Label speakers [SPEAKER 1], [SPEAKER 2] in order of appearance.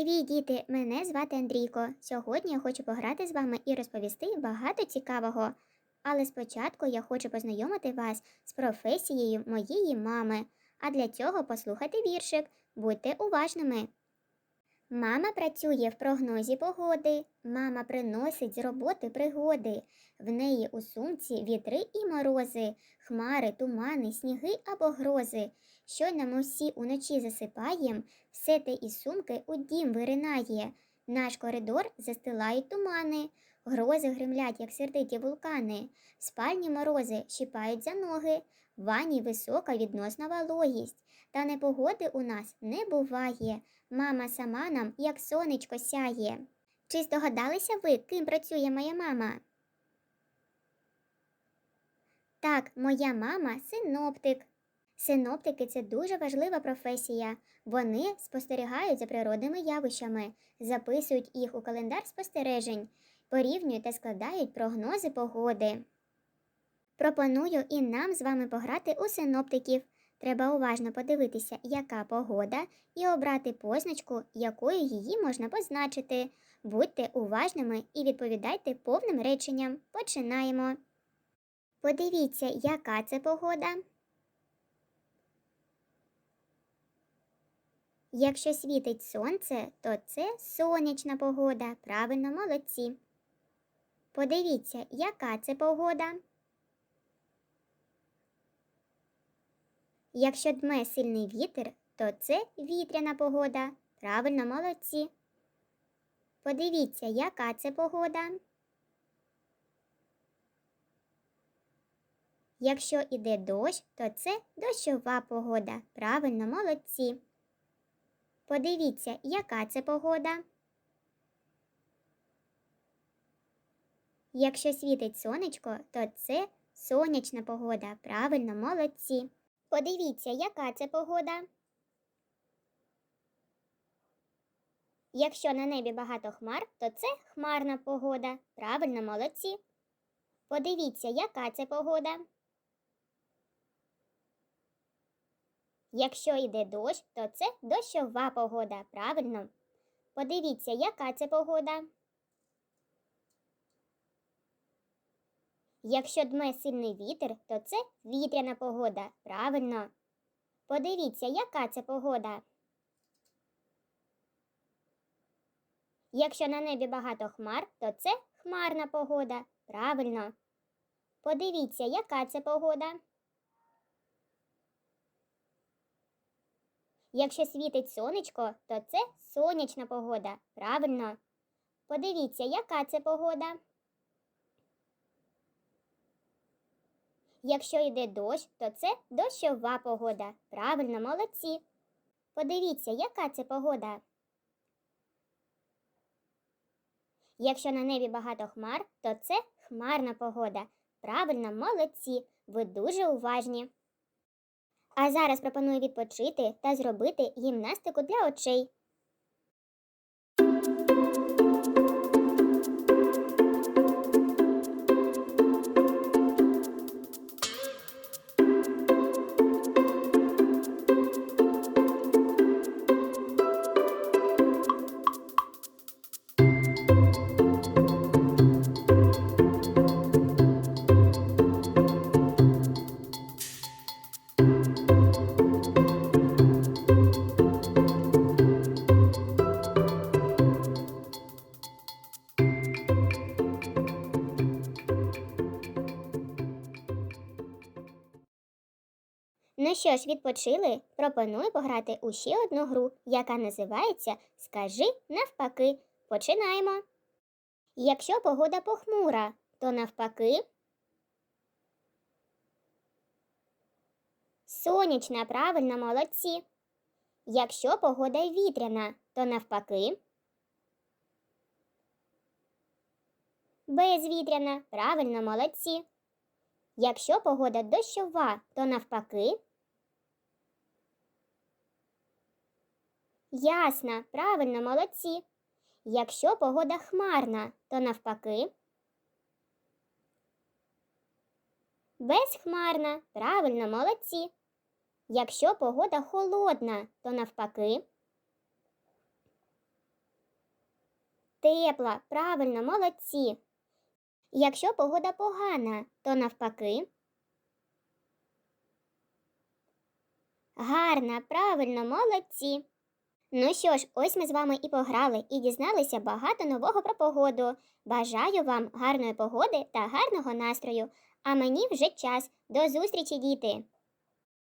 [SPEAKER 1] Привіт, діти! Мене звати Андрійко. Сьогодні я хочу пограти з вами і розповісти багато цікавого. Але спочатку я хочу познайомити вас з професією моєї мами. А для цього послухайте віршик. Будьте уважними. Мама працює в прогнозі погоди. Мама приносить з роботи пригоди. В неї у сумці вітри і морози, хмари, тумани, сніги або грози. Щойно ми всі уночі засипаєм, все те із сумки у дім виринає. Наш коридор застилають тумани, грози гримлять, як сердиті вулкани, спальні морози щіпають за ноги, в ванні висока відносна вологість. Та непогоди у нас не буває. Мама сама нам, як сонечко сяє. Чи здогадалися ви, ким працює моя мама? Так, моя мама синоптик. Синоптики це дуже важлива професія. Вони спостерігають за природними явищами, записують їх у календар спостережень, порівнюють та складають прогнози погоди. Пропоную і нам з вами пограти у синоптиків. Треба уважно подивитися, яка погода, і обрати позначку, якою її можна позначити. Будьте уважними і відповідайте повним реченням. Починаємо. Подивіться, яка це погода. Якщо світить сонце, то це сонячна погода. Правильно, молодці. Подивіться, яка це погода. Якщо дме сильний вітер, то це вітряна погода. Правильно, молодці. Подивіться, яка це погода. Якщо іде дощ, то це дощова погода. Правильно, молодці. Подивіться, яка це погода. Якщо світить сонечко, то це сонячна погода. Правильно, молодці. Подивіться, яка це погода. Якщо на небі багато хмар, то це хмарна погода. Правильно, молодці. Подивіться, яка це погода. Якщо йде дощ, то це дощова погода. Правильно. Подивіться, яка це погода. Якщо дме сильний вітер, то це вітряна погода. Правильно. Подивіться, яка це погода. Якщо на небі багато хмар, то це хмарна погода. Правильно. Подивіться, яка це погода. Якщо світить сонечко, то це сонячна погода. Правильно. Подивіться, яка це погода. Якщо йде дощ, то це дощова погода. Правильно, молодці. Подивіться, яка це погода. Якщо на небі багато хмар, то це хмарна погода. Правильно, молодці. Ви дуже уважні. А зараз пропоную відпочити та зробити гімнастику для очей. Ну що ж, відпочили? Пропоную пограти у ще одну гру, яка називається Скажи навпаки. Починаємо. Якщо погода похмура, то навпаки. Сонячна, правильно, молодці. Якщо погода вітряна, то навпаки. Безвітряна, правильно, молодці. Якщо погода дощова, то навпаки. Ясна, правильно, молодці. Якщо погода хмарна, то навпаки. Безхмарна, правильно, молодці. Якщо погода холодна, то навпаки. Тепла, правильно, молодці. Якщо погода погана, то навпаки. Гарна, правильно, молодці. Ну що ж, ось ми з вами і пограли, і дізналися багато нового про погоду. Бажаю вам гарної погоди та гарного настрою. А мені вже час. До зустрічі, діти!